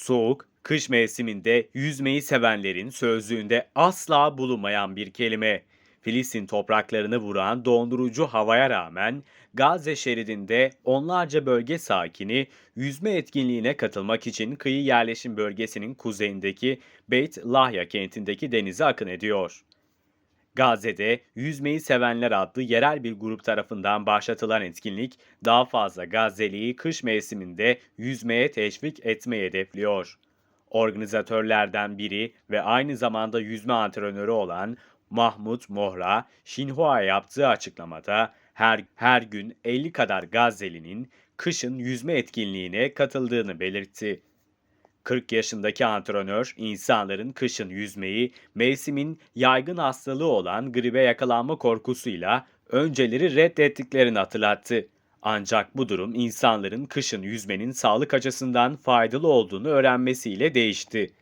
Soğuk, kış mevsiminde yüzmeyi sevenlerin sözlüğünde asla bulunmayan bir kelime. Filistin topraklarını vuran dondurucu havaya rağmen Gazze şeridinde onlarca bölge sakini yüzme etkinliğine katılmak için kıyı yerleşim bölgesinin kuzeyindeki Beit Lahya kentindeki denize akın ediyor. Gazze'de Yüzmeyi Sevenler adlı yerel bir grup tarafından başlatılan etkinlik daha fazla Gazze'liyi kış mevsiminde yüzmeye teşvik etmeyi hedefliyor. Organizatörlerden biri ve aynı zamanda yüzme antrenörü olan Mahmut Mohra, Şinhua yaptığı açıklamada her, her gün 50 kadar Gazze'linin kışın yüzme etkinliğine katıldığını belirtti. 40 yaşındaki antrenör insanların kışın yüzmeyi mevsimin yaygın hastalığı olan gribe yakalanma korkusuyla önceleri reddettiklerini hatırlattı. Ancak bu durum insanların kışın yüzmenin sağlık açısından faydalı olduğunu öğrenmesiyle değişti.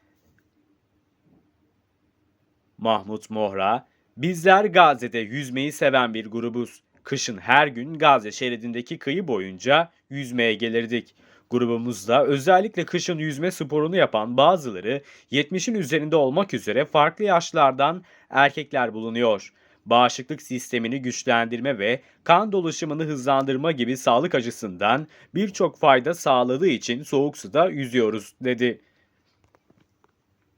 Mahmut Mohra, bizler Gazze'de yüzmeyi seven bir grubuz. Kışın her gün Gazze şeridindeki kıyı boyunca yüzmeye gelirdik. Grubumuzda özellikle kışın yüzme sporunu yapan bazıları 70'in üzerinde olmak üzere farklı yaşlardan erkekler bulunuyor. Bağışıklık sistemini güçlendirme ve kan dolaşımını hızlandırma gibi sağlık açısından birçok fayda sağladığı için soğuk suda yüzüyoruz dedi.